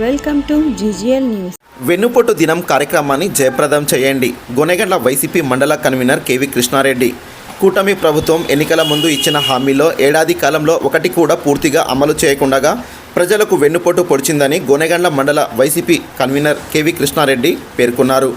Welcome to GGL news. వెన్నుపోటు దినం కార్యక్రమాన్ని జయప్రదం చేయండి. గొనెగండ్ల వైసీపీ మండల కన్వీనర్ కేవి కృష్ణారెడ్డి. కూటమి ప్రభుత్వం ఎన్నికల ముందు ఇచ్చిన హామీలో ఏడాది కాలంలో ఒకటి కూడా పూర్తిగా అమలు చేయకుండా ప్రజలకు వెన్నుపోటు పొడిచిందని గొనెగండ్ల మండల వైసీపీ కన్వీనర్ కేవి కృష్ణారెడ్డి పేర్కొన్నారు.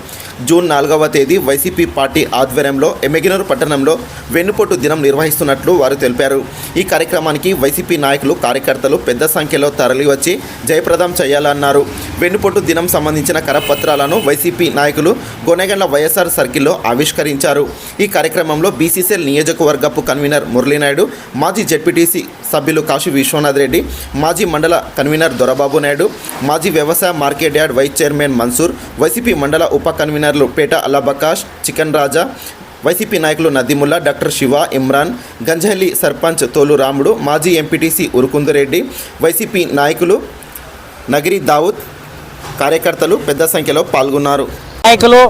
జూన్ నాలుగవ తేదీ వైసీపీ పార్టీ ఆధ్వర్యంలో ఎమ్మెగినూరు పట్టణంలో వెన్నుపోటు దినం నిర్వహిస్తున్నట్లు వారు తెలిపారు. ఈ కార్యక్రమానికి వైసీపీ నాయకులు కార్యకర్తలు పెద్ద సంఖ్యలో తరలివచ్చి జయప్రదం చేయాలన్నారు. వెన్నుపోటు దినం సంబంధించిన కరపత్రాలను వైసీపీ నాయకులు గొనెగండ్ల వైఎస్ఆర్ సర్కిల్లో ఆవిష్కరించారు. ఈ కార్యక్రమంలో బీసీసీఎల్ నియోజకవర్గపు కన్వీనర్ మురళీనాయుడు మాజీ జెడ్పీటీసీ సభ్యులు కాశీ విశ్వనాథ్ రెడ్డి మాజీ మండల కన్వీనర్ దొరబాబు నాయుడు మాజీ వ్యవసాయ market yard vice chairman Mansoor YCP మండల ఉప కన్వీనర్ కన్వీనర్లు పేట అల్లాబకాష్ చికెన్ రాజా వైసీపీ నాయకులు నదీముల్లా డాక్టర్ శివ ఇమ్రాన్ గంజహల్లి సర్పంచ్ తోలు రాముడు మాజీ ఎంపీటీసీ ఉరుకుందరెడ్డి వైసీపీ నాయకులు నగిరి దావుద్ కార్యకర్తలు పెద్ద సంఖ్యలో పాల్గొన్నారు. నాయకులు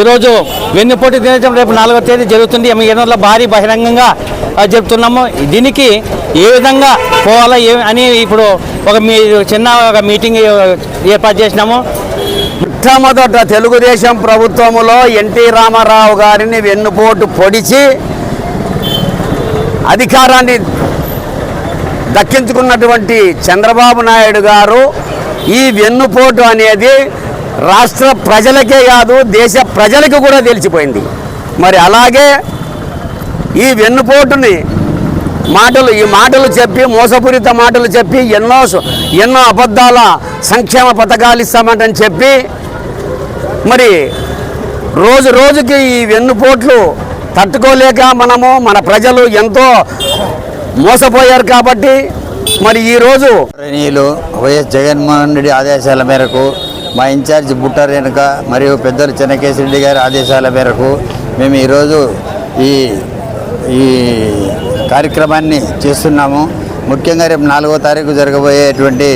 ఈరోజు వెన్నుపోటీ దినోత్సవం రేపు నాలుగో తేదీ జరుగుతుంది. మేము ఎన్నోలో భారీ బహిరంగంగా ఆ, జరుపుతున్నాము దీనికి ఏ విధంగా పోవాలో ఏ అని ఇప్పుడు ఒక మీ చిన్న ఒక మీటింగ్ ఏర్పాటు చేసినాము. మొట్టమొదట తెలుగుదేశం ప్రభుత్వంలో ఎన్టీ రామారావు గారిని వెన్నుపోటు పొడిచి అధికారాన్ని దక్కించుకున్నటువంటి చంద్రబాబు నాయుడు గారు ఈ వెన్నుపోటు అనేది రాష్ట్ర ప్రజలకే కాదు దేశ ప్రజలకు కూడా తెలిసిపోయింది. మరి అలాగే ఈ వెన్నుపోటుని మాటలు ఈ మాటలు చెప్పి మోసపూరిత మాటలు చెప్పి ఎన్నో ఎన్నో అబద్ధాల సంక్షేమ పథకాలు ఇస్తామంటని చెప్పి మరి రోజు రోజుకి ఈ వెన్నుపోట్లు తట్టుకోలేక మనము మన ప్రజలు ఎంతో మోసపోయారు కాబట్టి మరి ఈరోజు రణీయులు వైఎస్ జగన్మోహన్ రెడ్డి ఆదేశాల మేరకు మా ఇన్ఛార్జ్ బుట్ట రేణుక మరియు పెద్దలు చెన్నకేశ్వరెడ్డి గారి ఆదేశాల మేరకు మేము ఈరోజు ఈ ఈ కార్యక్రమాన్ని చేస్తున్నాము. ముఖ్యంగా రేపు నాలుగో తారీఖు జరగబోయేటువంటి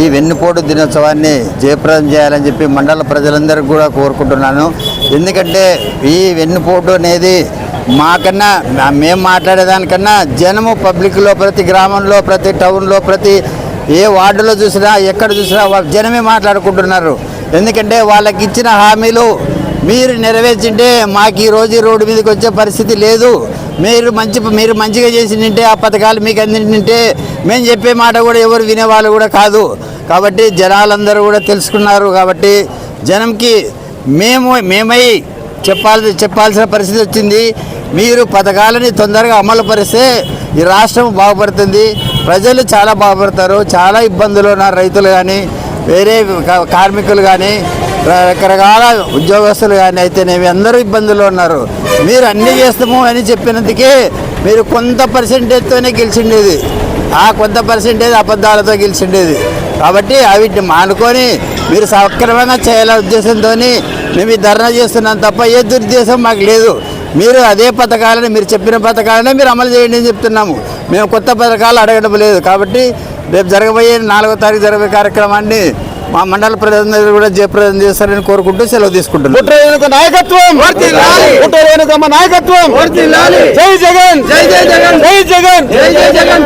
ఈ వెన్నుపోటు దినోత్సవాన్ని జయప్రదం చేయాలని చెప్పి మండల ప్రజలందరికీ కూడా కోరుకుంటున్నాను. ఎందుకంటే ఈ వెన్నుపోటు అనేది మాకన్నా మేము మాట్లాడేదానికన్నా జనము పబ్లిక్లో ప్రతి గ్రామంలో ప్రతి టౌన్లో ప్రతి ఏ వార్డులో చూసినా ఎక్కడ చూసినా వాళ్ళ జనమే మాట్లాడుకుంటున్నారు. ఎందుకంటే వాళ్ళకి ఇచ్చిన హామీలు మీరు నెరవేర్చింటే మాకు ఈ రోజు రోడ్డు మీదకి వచ్చే పరిస్థితి లేదు. మీరు మంచి మీరు మంచిగా చేసి ఆ పథకాలు మీకు అందింటే మేము చెప్పే మాట కూడా ఎవరు వినేవాళ్ళు కూడా కాదు. కాబట్టి జనాలందరూ కూడా తెలుసుకున్నారు కాబట్టి జనంకి మేము మేమై చెప్పాల్సి చెప్పాల్సిన పరిస్థితి వచ్చింది. మీరు పథకాలని తొందరగా అమలు పరిస్తే ఈ రాష్ట్రం బాగుపడుతుంది. ప్రజలు చాలా బాగుపడతారు. చాలా ఇబ్బందులు ఉన్నారు రైతులు కానీ వేరే కార్మికులు కానీ. రకరకాల ఉద్యోగస్తులు కానీ అయితేనేమి అందరూ ఇబ్బందులు ఉన్నారు. మీరు అన్నీ చేస్తాము అని చెప్పినందుకే మీరు కొంత పర్సెంటేజ్తోనే గెలిచిండేది. ఆ కొంత పర్సెంటేజ్ అబద్ధాలతో గెలిచిండేది. కాబట్టి అవిటిని మానుకొని మీరు సక్రమంగా చేయాలనే ఉద్దేశంతో మేము ఈ ధర్నా చేస్తున్నాం తప్ప ఏ దురుద్దేశం మాకు లేదు. మీరు అదే పథకాలని మీరు చెప్పిన పథకాలనే మీరు అమలు చేయండి అని చెప్తున్నాము. మేము కొత్త పథకాలు అడగడం లేదు. కాబట్టి రేపు జరగబోయే నాలుగో తారీఖు జరగబోయే కార్యక్రమాన్ని మా మండల ప్రజలందరూ కూడా జయప్రదం చేస్తారని కోరుకుంటూ సెలవు తీసుకుంటున్నాం. నాయకత్వం! నాయకత్వం! జై జగన్! జై జై జగన్! జై జగన్! జై జై జగన్!